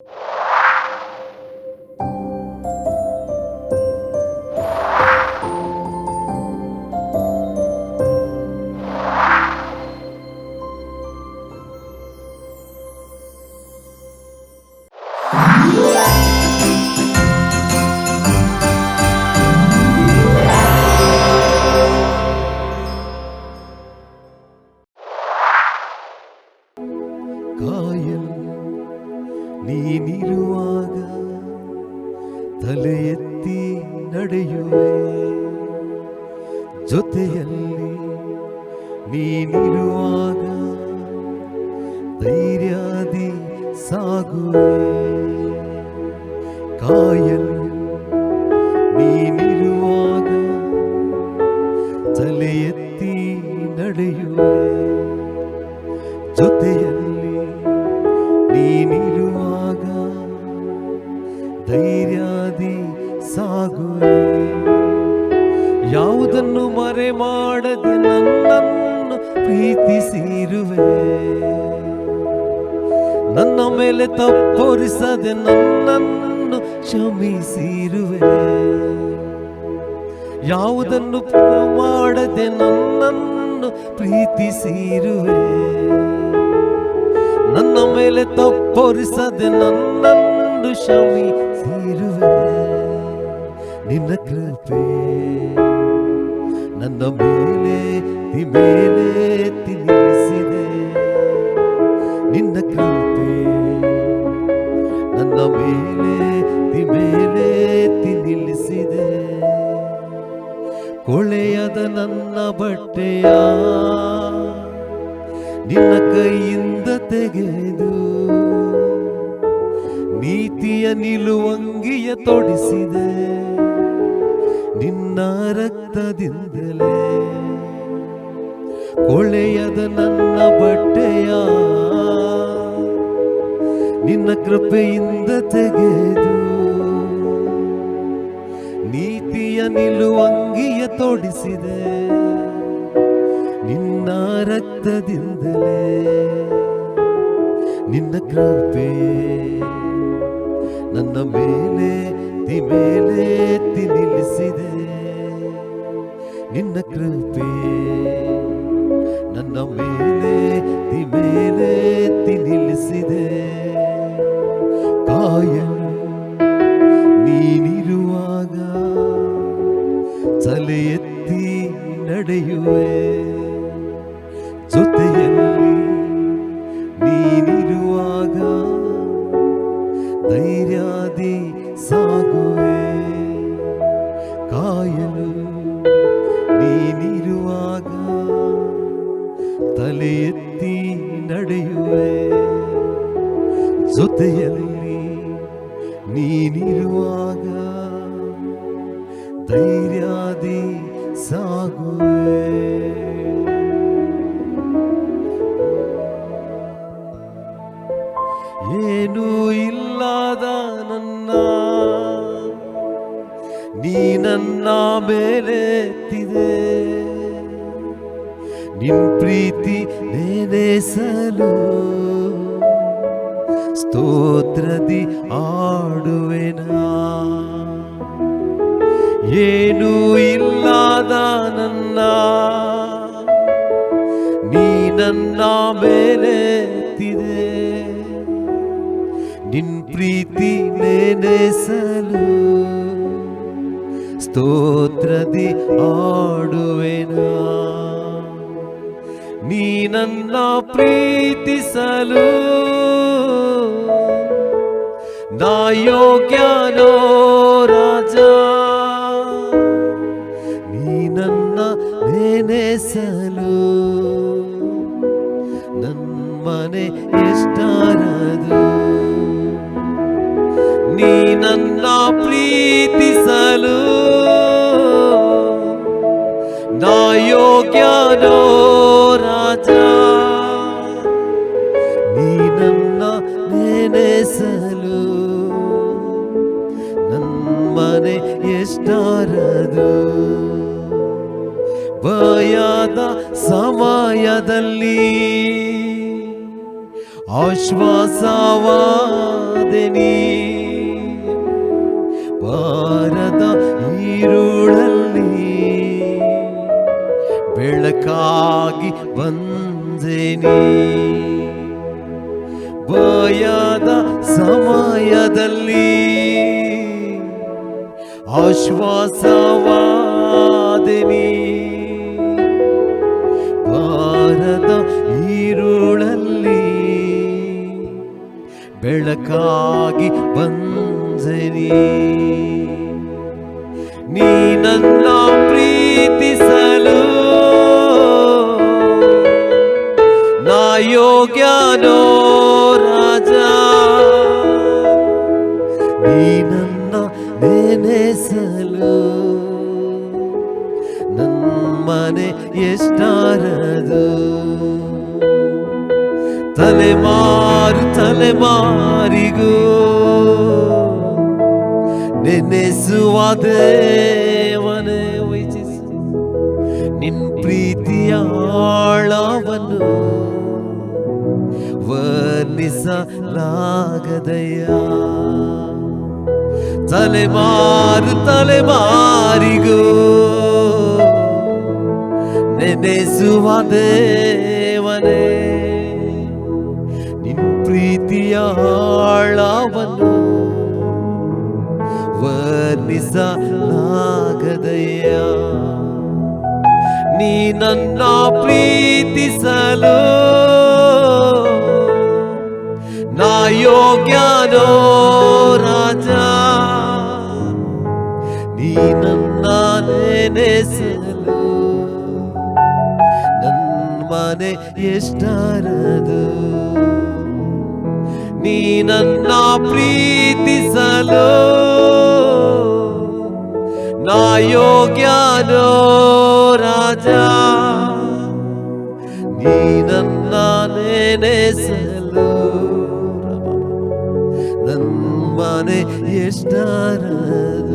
ಕಾಯಲ್ ನೀನಿರುವಾಗ ತಲೆ ಎತ್ತಿ ನಡೆಯುವೆ ಜೊತೆಯಲ್ಲಿ ನೀನಿರುವಾಗ ಧೈರ್ಯಾದಿ ಸಾಗುವೆ ಕಾಯಲ್ ನನ್ನ ಮೇಲೆ ತಪ್ಪೊರಿಸದೆ ನನ್ನನ್ನು ಕ್ಷಮಿಸಿರುವೆ. ಯಾವುದನ್ನು ಮಾಡದೆ ನನ್ನನ್ನು ಪ್ರೀತಿಸಿರುವೆ. ನನ್ನ ಮೇಲೆ ತಪ್ಪೊರಿಸದೆ ನನ್ನನ್ನು ಕ್ಷಮಿಸಿರುವೆ. ನಿನ್ನ ಕೃಪೆ, ನನ್ನ ಮೇಲೆ ಮೇಲೆ ನಿನ್ನ ಕೈಯಿಂದ ತೆಗೆದು ನೀತಿಯ ನಿಲುವಂಗಿಯ ತೊಡಿಸಿದೆ. ನಿನ್ನ ರಕ್ತದಿಂದಲೇ ಕೊಳೆಯದ ನನ್ನ ಬಟ್ಟೆಯ ನಿನ್ನ ಕೃಪೆಯಿಂದ ತೆಗೆದು ನೀತಿಯ ನಿಲುವಂಗಿಯ ತೊಡಿಸಿದೆ. ರಕ್ತದಿಂದಲೇ ನಿನ್ನ ಕೃಪೆ, ನನ್ನ ಮೇಲೆ ತಿ ಮೇಲೆ ತಿ ನಿಲ್ಲಿಸಿದೆ. ನಿನ್ನ ಕೃಪೆ, ನನ್ನ ಮೇಲೆ ತಿ ಮೇಲೆ ತಿ ನಿಲ್ಲಿಸಿದೆ. ಕಾಯ, ನೀನಿರುವಾಗ ತಲೆ ಎತ್ತಿ ನಡೆಯುವೆ. ಜೊತೆಯಲ್ಲಿ ನೀನಿರುವಾಗ ಧೈರ್ಯಾದಿ ಸಾಗುವೆ. ಕಾಯಲು ನೀನಿರುವಾಗ ತಲೆ ಎತ್ತಿ ನಡೆಯುವೆ. ಜೊತೆಯಲ್ಲಿ ನೀನಿರುವಾಗ ಧೈರ್ಯಾದಿ ಸಾಗುವೆ. ನೀ ನನ್ನ ಮೇಲೆ ಎತ್ತಿದೆ ನಿನ್ ಪ್ರೀತಿ ನೆನೆಸಲು ಸ್ತೋತ್ರದಿ ಆಡುವೆನಾ ಏನೂ ಇಲ್ಲದ ನನ್ನ, ನೀ ನನ್ನ ಮೇಲೆ ಎತ್ತಿದೆ ನಿನ್ ಪ್ರೀತಿ ನೆನೆಸಲು ಸ್ತೋತ್ರದಿ ಆಡುವೆನಾ ನೀ ನನ್ನ ಪ್ರೀತಿಸಲು ನಾ ಯೋಗ್ಯನೋ ರಾಜ ನೀ ನನ್ನ ನೆನೆಸಲು ನನ್ಮನೆ ಎಷ್ಟಾರದು ನೀ ನನ್ನ ಪ್ರೀತಿಸಲು ಯೋಗ್ಯನೋ ರಾಜ? ನೀನನ್ನ ನೆನೆಸಲು ನಮ್ಮನೆ ಎಷ್ಟಾರದು? ಭಯದ ಸಮಯದಲ್ಲಿ ಆಶ್ವಾಸವಾದೆ ಭಯದ ಸಮಯದಲ್ಲಿ ಆಶ್ವಾಸವಾದಿನಿ. ಭಾರತ ಈರುಳಲ್ಲಿ ಬೆಳಕಾಗಿ ಬಂದನಿ. ನೀ ನನ್ನ ಪ್ರೀತಿಸಲು ಯೋಗ್ಯನೋ ರಾಜ. ನೀ ನನ್ನ ನೆನೆಸಲು ನಮ್ಮನೆ ಎಷ್ಟಾರದು? ತಲೆಮಾರು ತಲೆಮಾರಿಗೂ ನೆನೆಸುವ ದೇವನೇ ವೈಚಿಸಿ. ನಿನ್ ಪ್ರೀತಿಯ ಆಳವನ್ನು ವರ್ಣಿಸಲಾಗದಯ್ಯ. ತಲೆಮಾರು ತಲೆಮಾರಿಗೂ ನೆನೆಸುವ ದೇವನೇ ನಿನ್ ಪ್ರೀತಿಯ ಆಳವನ್ನು ವರ್ಣಿಸಲಾಗದಯ್ಯ. ನೀ ನನ್ನ ಪ್ರೀತಿಸಲು ಯೋಗ್ಯನೋ ರಾಜ. ನೀ ನನ್ನ ನೆನೆಸಲು ನನ್ನ ಮನೆ ಎಷ್ಟಾರದು? ನೀ ನನ್ನ ಪ್ರೀತಿಸಲು. ನಾ ಯೋಗ್ಯನೋ ರಾಜ. Stars.